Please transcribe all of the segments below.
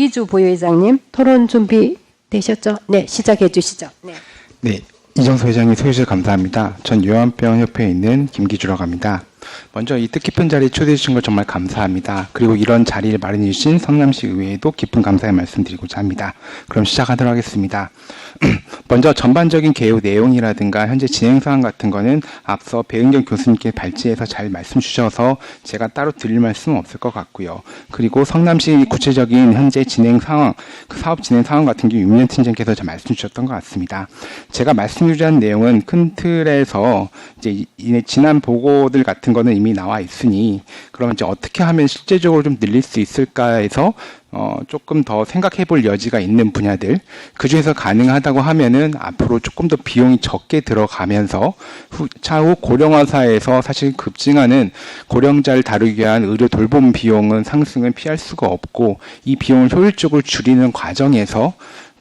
김기주 부회장님 토론 준비 되셨죠? 네, 시작해 주시죠. 네. 네, 이정수 회장님 소개해 감사합니다. 전 요한병 협회에 있는 김기주라고 합니다. 먼저 이 뜻깊은 자리에 초대해 주신 걸 정말 감사합니다. 그리고 이런 자리를 마련해 주신 성남시 의회에도 깊은 감사의 말씀드리고자 합니다. 그럼 시작하도록 하겠습니다. 먼저 전반적인 개요 내용이라든가 현재 진행 상황 같은 거는 앞서 배은경 교수님께 발제해서 잘 말씀 주셔서 제가 따로 드릴 말씀은 없을 것 같고요. 그리고 성남시 구체적인 현재 진행 상황, 그 사업 진행 상황 같은 경우 윤년 팀장께서 잘 말씀 주셨던 것 같습니다. 제가 말씀드린 내용은 큰 틀에서 이제 지난 보고들 같은 거는 이미 나와 있으니 그러면 이제 어떻게 하면 실제적으로 좀 늘릴 수 있을까 해서 어, 조금 더 생각해 볼 여지가 있는 분야들, 그 중에서 가능하다고 하면은 앞으로 조금 더 비용이 적게 들어가면서 후, 차후 고령화사에서 사실 급증하는 고령자를 다루기 위한 의료 돌봄 비용은 상승을 피할 수가 없고 이 비용을 효율적으로 줄이는 과정에서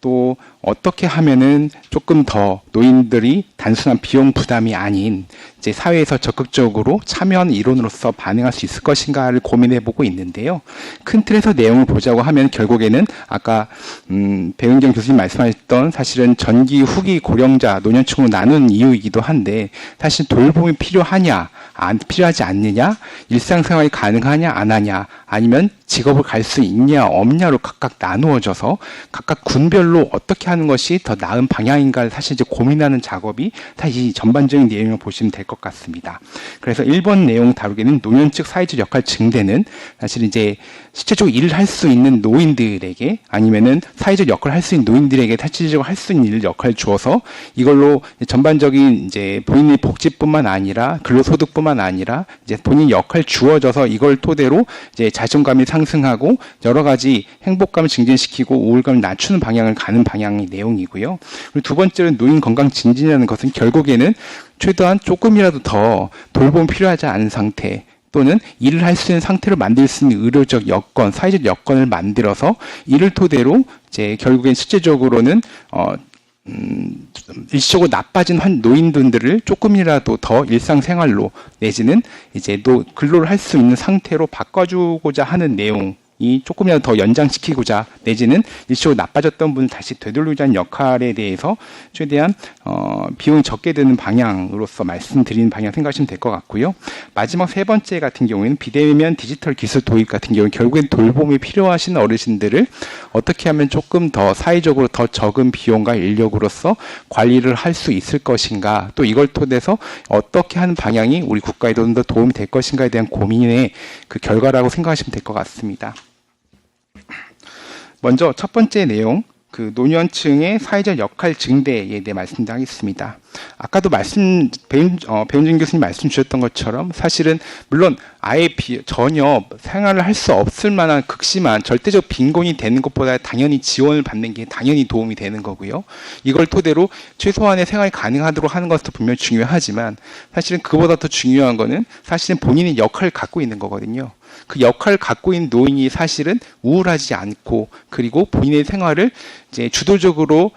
또 어떻게 하면은 조금 더 노인들이 단순한 비용 부담이 아닌 이제 사회에서 적극적으로 참여하는 이론으로서 반응할 수 있을 것인가를 고민해 보고 있는데요. 큰 틀에서 내용을 보자고 하면 결국에는 아까 음, 배은경 교수님 말씀하셨던 사실은 전기 후기 고령자 노년층으로 나눈 이유이기도 한데 사실 돌봄이 필요하냐 안 필요하지 않느냐 일상생활이 가능하냐 안 하냐 아니면 직업을 갈 수 있냐 없냐로 각각 나누어져서 각각 군별로 어떻게 하는 것이 더 나은 방향인가를 사실 이제 고민하는 작업이 사실 이 전반적인 내용을 보시면 될 것 같습니다. 그래서 1번 내용 다루기는 노년 측 사회적 역할 증대는 사실 이제 실제적으로 일을 할 수 있는 노인들에게 아니면은 사회적 역할을 할 수 있는 노인들에게 실질적으로 할 수 있는 일 역할을 주어서 이걸로 전반적인 이제 본인의 복지뿐만 아니라 근로소득뿐만 아니라 이제 본인 역할 주어져서 이걸 토대로 이제 자존감이 상승하고 여러 가지 행복감을 증진시키고 우울감을 낮추는 방향을 가는 방향 의 내용이고요. 그리고 두 번째는 노인 건강 증진이라는 것은 결국에는 최대한 조금이라도 더 돌봄 필요하지 않은 상태 또는 일을 할 수 있는 상태로 만들 수 있는 의료적 여건, 사회적 여건을 만들어서 이를 토대로 이제 결국엔 실제적으로는 어 음, 일시적으로 나빠진 한 노인분들을 조금이라도 더 일상생활로 내지는 이제 또 근로를 할 수 있는 상태로 바꿔주고자 하는 내용 이 조금이라도 더 연장시키고자 내지는 일시적으로 나빠졌던 분을 다시 되돌리고자 하는 역할에 대해서 최대한 어, 비용이 적게 드는 방향으로서 말씀드리는 방향 생각하시면 될 것 같고요. 마지막 세 번째 같은 경우에는 비대면 디지털 기술 도입 같은 경우는 결국엔 돌봄이 필요하신 어르신들을 어떻게 하면 조금 더 사회적으로 더 적은 비용과 인력으로서 관리를 할 수 있을 것인가 또 이걸 토대서 어떻게 하는 방향이 우리 국가에 좀더 도움이 될 것인가에 대한 고민의 그 결과라고 생각하시면 될 것 같습니다. 먼저 첫 번째 내용 그 노년층의 사회적 역할 증대에 대해 말씀드리겠습니다. 아까도 말씀 배윤 어, 배윤준 교수님 말씀 주셨던 것처럼 사실은 물론 아예 비, 전혀 생활을 할 수 없을 만한 극심한 절대적 빈곤이 되는 것보다 당연히 지원을 받는 게 당연히 도움이 되는 거고요. 이걸 토대로 최소한의 생활이 가능하도록 하는 것도 분명히 중요하지만 사실은 그보다 더 중요한 거는 사실은 본인의 역할을 갖고 있는 거거든요. 그 역할을 갖고 있는 노인이 사실은 우울하지 않고 그리고 본인의 생활을 이제 주도적으로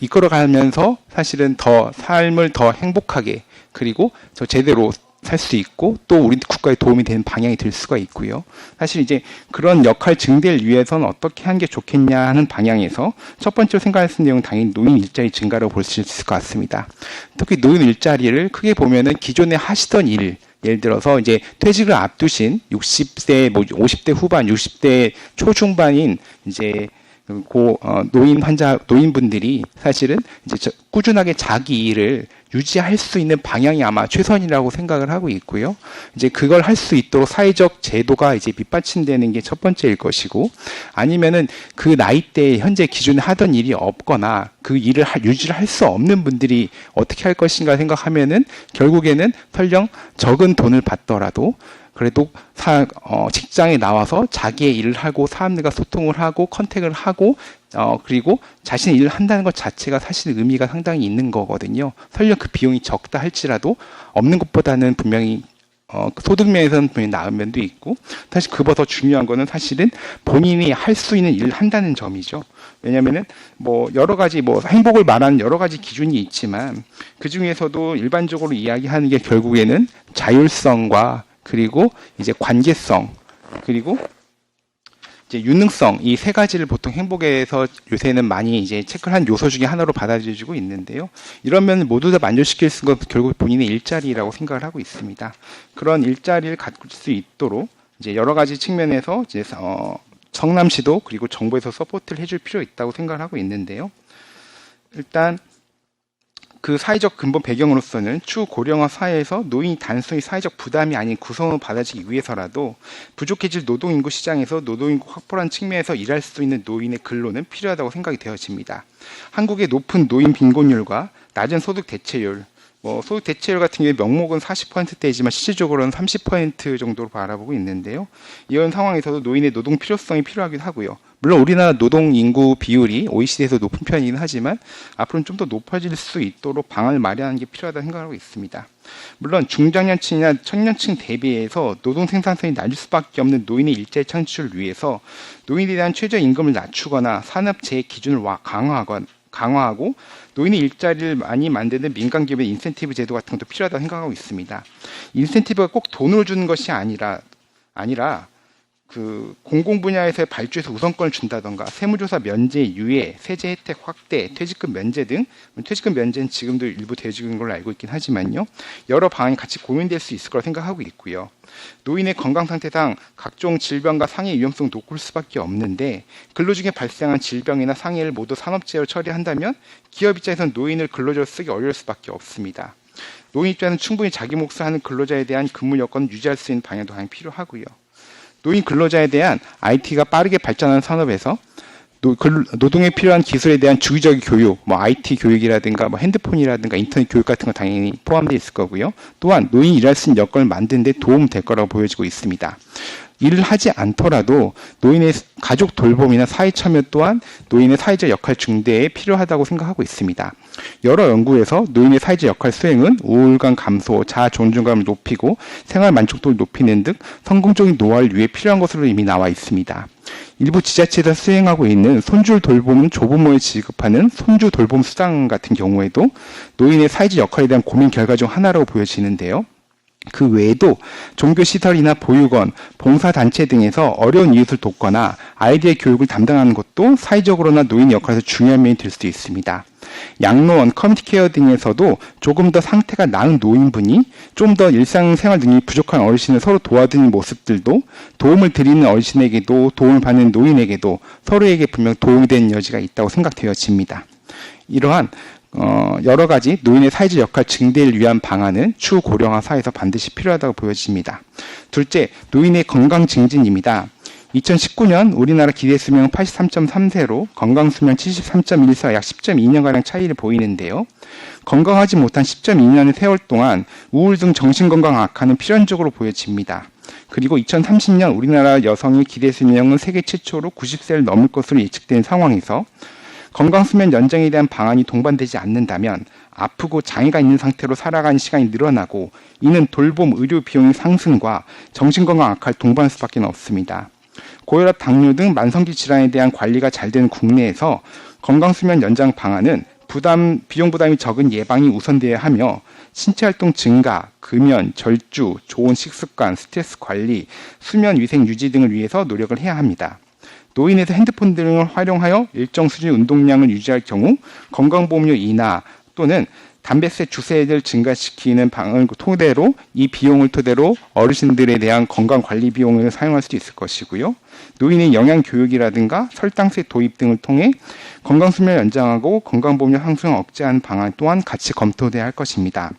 이끌어가면서 사실은 더 삶을 더 행복하게 그리고 저 제대로 살수 있고 또 우리 국가에 도움이 되는 방향이 될 수가 있고요. 사실 이제 그런 역할 증대를 위해서는 어떻게 하는 게 좋겠냐 하는 방향에서 첫 번째로 생각할 수 있는 내용은 당연히 노인 일자리 증가라고 볼수 있을 것 같습니다. 특히 노인 일자리를 크게 보면은 기존에 하시던 일 예를 들어서 이제 퇴직을 앞두신 60대 뭐 50대 후반, 60대 초중반인 이제 고 어, 노인 환자 노인분들이 사실은 이제 저- 꾸준하게 자기 일을 유지할 수 있는 방향이 아마 최선이라고 생각을 하고 있고요. 이제 그걸 할 수 있도록 사회적 제도가 이제 밑받침되는 게 첫 번째일 것이고 아니면은 그 나이대에 현재 기존에 하던 일이 없거나 그 일을 하- 유지를 할 수 없는 분들이 어떻게 할 것인가 생각하면은 결국에는 설령 적은 돈을 받더라도 그래도 사, 어, 직장에 나와서 자기의 일을 하고 사람들과 소통을 하고 컨택을 하고 어, 그리고 자신의 일을 한다는 것 자체가 사실 의미가 상당히 있는 거거든요. 설령 그 비용이 적다 할지라도 없는 것보다는 분명히 어, 소득 면에서는 분명히 나은 면도 있고 사실 그보다 더 중요한 거는 사실은 본인이 할 수 있는 일을 한다는 점이죠. 왜냐면은 뭐 여러 가지 뭐 행복을 말하는 여러 가지 기준이 있지만 그 중에서도 일반적으로 이야기하는 게 결국에는 자율성과 그리고 이제 관계성 그리고 이제 유능성 이 세 가지를 보통 행복에서 요새는 많이 이제 체크를 한 요소 중에 하나로 받아들여지고 있는데요. 이러면 모두 다 만족시킬 수 있는 건 결국 본인의 일자리라고 생각을 하고 있습니다. 그런 일자리를 갖출 수 있도록 이제 여러 가지 측면에서 이제 어, 성남시도 그리고 정부에서 서포트를 해줄 필요 있다고 생각을 하고 있는데요. 일단 그 사회적 근본 배경으로서는 추후 고령화 사회에서 노인이 단순히 사회적 부담이 아닌 구성을 받아지기 위해서라도 부족해질 노동인구 시장에서 노동인구 확보라는 측면에서 일할 수 있는 노인의 근로는 필요하다고 생각이 되어집니다. 한국의 높은 노인 빈곤율과 낮은 소득 대체율, 뭐 소득 대체율 같은 경우에 명목은 40%대이지만 실질적으로는 30% 정도로 바라보고 있는데요. 이런 상황에서도 노인의 노동 필요성이 필요하기도 하고요. 물론 우리나라 노동 인구 비율이 OECD에서 높은 편이긴 하지만 앞으로는 좀 더 높아질 수 있도록 방안을 마련하는 게 필요하다고 생각하고 있습니다. 물론 중장년층이나 청년층 대비해서 노동 생산성이 낮을 수밖에 없는 노인의 일자리 창출을 위해서 노인에 대한 최저 임금을 낮추거나 산업 재해 기준을 와- 강화하거나 강화하고 노인의 일자리를 많이 만드는 민간 기업의 인센티브 제도 같은 것도 필요하다고 생각하고 있습니다. 인센티브가 꼭 돈을 주는 것이 아니라 아니라 그 공공 분야에서의 발주에서 우선권을 준다던가 세무조사 면제 유예, 세제 혜택 확대, 퇴직금 면제 등 퇴직금 면제는 지금도 일부 있는 걸로 알고 있긴 하지만요. 여러 방안이 같이 고민될 수 있을 거라 생각하고 있고요. 노인의 건강 상태상 각종 질병과 상해 위험성 높을 수밖에 없는데 근로 중에 발생한 질병이나 상해를 모두 산업재해로 처리한다면 기업 입장에서는 노인을 근로자로 쓰기 어려울 수밖에 없습니다. 노인 입장에서는 충분히 자기 몫을 하는 근로자에 대한 근무 여건을 유지할 수 있는 방향도 당연히 필요하고요. 노인 근로자에 대한 IT가 빠르게 발전하는 산업에서 노, 근- 노동에 필요한 기술에 대한 주기적인 교육, 뭐 IT 교육이라든가 뭐 핸드폰이라든가 인터넷 교육 같은 거 당연히 포함되어 있을 거고요. 또한 노인이 일할 수 있는 여건을 만드는 데 도움 될 거라고 보여지고 있습니다. 일을 하지 않더라도 노인의 가족 돌봄이나 사회 참여 또한 노인의 사회적 역할 중대에 필요하다고 생각하고 있습니다. 여러 연구에서 노인의 사회적 역할 수행은 우울감 감소, 자아 존중감을 높이고 생활 만족도를 높이는 등 성공적인 노화를 위해 필요한 것으로 이미 나와 있습니다. 일부 지자체에서 수행하고 있는 손주 돌봄은 조부모에 지급하는 손주 돌봄 수당 같은 경우에도 노인의 사회적 역할에 대한 고민 결과 중 하나라고 보여지는데요. 그 외에도 종교시설이나 보육원, 봉사단체 등에서 어려운 이웃을 돕거나 아이들의 교육을 담당하는 것도 사회적으로나 노인 역할에서 중요한 면이 될수 있습니다. 양로원, 커뮤니티 케어 등에서도 조금 더 상태가 나은 노인분이 좀 더 일상생활 능력이 부족한 어르신을 서로 도와드리는 모습들도 도움을 드리는 어르신에게도 도움을 받는 노인에게도 서로에게 분명 도움이 되는 여지가 있다고 생각되어집니다. 이러한 어, 여러 가지 노인의 사회적 역할 증대를 위한 방안은 추후 고령화 사회에서 반드시 필요하다고 보여집니다. 둘째, 노인의 건강 증진입니다. 2019년 우리나라 기대 수명은 83.3세로 건강 수명 73.14, 약 10.2년가량 차이를 보이는데요. 건강하지 못한 10.2년의 세월 동안 우울증 정신건강 악화는 필연적으로 보여집니다. 그리고 2030년 우리나라 여성의 기대 수명은 세계 최초로 90세를 넘을 것으로 예측된 상황에서 건강 수면 연장에 대한 방안이 동반되지 않는다면 아프고 장애가 있는 상태로 살아가는 시간이 늘어나고 이는 돌봄 의료 비용의 상승과 정신건강 악화를 동반할 수밖에 없습니다. 고혈압, 당뇨 등 만성기 질환에 대한 관리가 잘 되는 국내에서 건강 수면 연장 방안은 부담 비용 부담이 적은 예방이 우선되어야 하며 신체 활동 증가, 금연, 절주, 좋은 식습관, 스트레스 관리, 수면 위생 유지 등을 위해서 노력을 해야 합니다. 노인에서 핸드폰 등을 활용하여 일정 수준의 운동량을 유지할 경우 건강보험료 인하 또는 담배세 주세를 증가시키는 방을 토대로 이 비용을 토대로 어르신들에 대한 건강 관리 비용을 사용할 수 있을 것이고요. 노인의 영양 교육이라든가 설탕세 도입 등을 통해 건강 수명 연장하고 건강보험료 상승을 억제하는 방안 또한 같이 검토돼야 할 것입니다.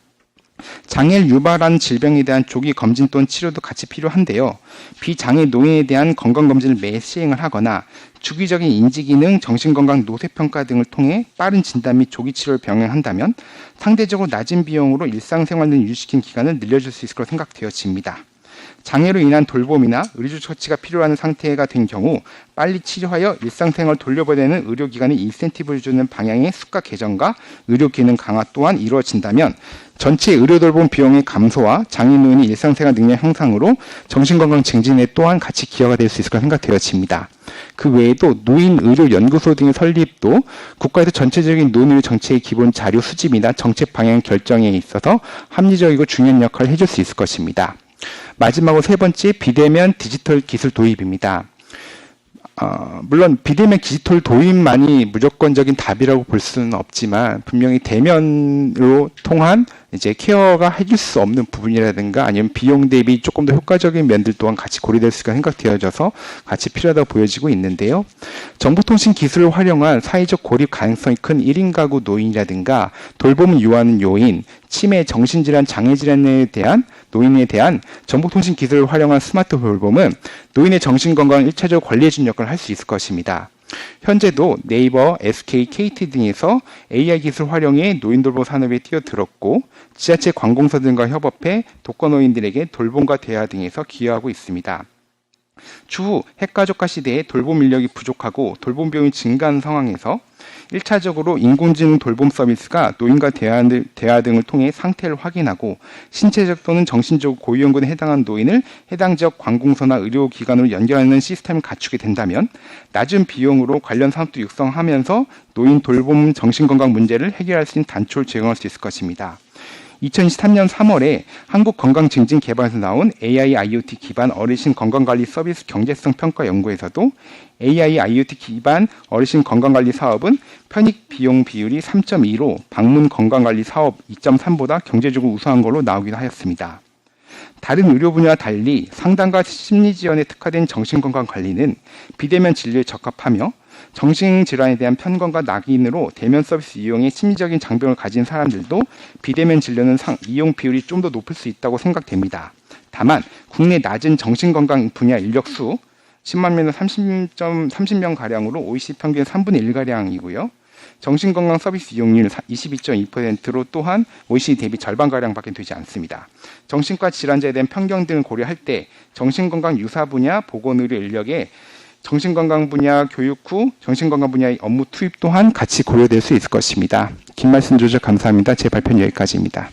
장애를 유발하는 질병에 대한 조기 검진 또는 치료도 같이 필요한데요. 비장애 노인에 대한 건강검진을 매 시행을 하거나 주기적인 인지기능, 정신건강 노쇠평가 등을 통해 빠른 진단 및 조기 치료를 병행한다면 상대적으로 낮은 비용으로 일상생활을 유지시키는 기간을 늘려줄 수 있을 것으로 생각되어집니다. 장애로 인한 돌봄이나 의료 처치가 필요한 상태가 된 경우 빨리 치료하여 일상생활을 돌려보내는 의료기관에 인센티브를 주는 방향의 수가 개정과 의료 기능 강화 또한 이루어진다면 전체 의료 돌봄 비용의 감소와 장애인의 일상생활 능력 향상으로 정신건강 증진에 또한 같이 기여가 될 수 있을 것으로 생각되어집니다. 그 외에도 노인 의료 연구소 등의 설립도 국가에서 전체적인 노인 의료 정책의 기본 자료 수집이나 정책 방향 결정에 있어서 합리적이고 중요한 역할을 해줄 수 있을 것입니다. 마지막으로 세 번째 비대면 디지털 기술 도입입니다. 어, 물론 비대면 디지털 도입만이 무조건적인 답이라고 볼 수는 없지만 분명히 대면으로 통한 이제 케어가 해줄 수 없는 부분이라든가 아니면 비용 대비 조금 더 효과적인 면들 또한 같이 고려될 수가 생각되어져서 같이 필요하다고 보여지고 있는데요. 정보통신 기술을 활용한 사회적 고립 가능성이 큰 1인 가구 노인이라든가 돌봄을 요하는 요인, 치매, 정신질환, 장애질환에 대한 노인에 대한 정보통신 기술을 활용한 스마트 돌봄은 노인의 정신건강을 1차적으로 관리해주는 역할을 할 수 있을 것입니다. 현재도 네이버, SK, KT 등에서 AI 기술 활용해 노인 돌봄 산업에 뛰어들었고 지자체 관공서 등과 협업해 독거노인들에게 돌봄과 대화 등에서 기여하고 있습니다. 추후 핵가족화 시대에 돌봄 인력이 부족하고 돌봄 비용이 증가하는 상황에서 1차적으로 인공지능 돌봄 서비스가 노인과 대화, 대화 등을 통해 상태를 확인하고 신체적 또는 정신적 고위험군에 해당하는 노인을 해당 지역 관공서나 의료기관으로 연결하는 시스템을 갖추게 된다면 낮은 비용으로 관련 산업도 육성하면서 노인 돌봄 정신건강 문제를 해결할 수 있는 단초를 제공할 수 있을 것입니다. 2023년 3월에 한국건강증진개발에서 나온 AI IoT 기반 어르신 건강관리 서비스 경제성 평가 연구에서도 AI IoT 기반 어르신 건강관리 사업은 편익 비용 비율이 3.2로 방문 건강관리 사업 2.3보다 경제적으로 우수한 걸로 나오기도 하였습니다. 다른 의료 분야와 달리 상담과 심리 지원에 특화된 정신건강 관리는 비대면 진료에 적합하며 정신질환에 대한 편견과 낙인으로 대면 서비스 이용에 심리적인 장벽을 가진 사람들도 비대면 진료는 상, 이용 비율이 좀 더 높을 수 있다고 생각됩니다. 다만 국내 낮은 정신건강 분야 인력 수 10만 명에서 30점 30명 가량으로 OECD 평균 3분의 1 가량이고요. 정신건강 서비스 이용률 22.2%로 또한 OECD 대비 절반 가량밖에 되지 않습니다. 정신과 질환자에 대한 편견 등을 고려할 때 정신건강 유사 분야 보건의료 인력에 정신건강 분야 교육 후 정신건강 분야의 업무 투입 또한 같이 고려될 수 있을 것입니다. 긴 말씀 주셔서 감사합니다. 제 발표는 여기까지입니다.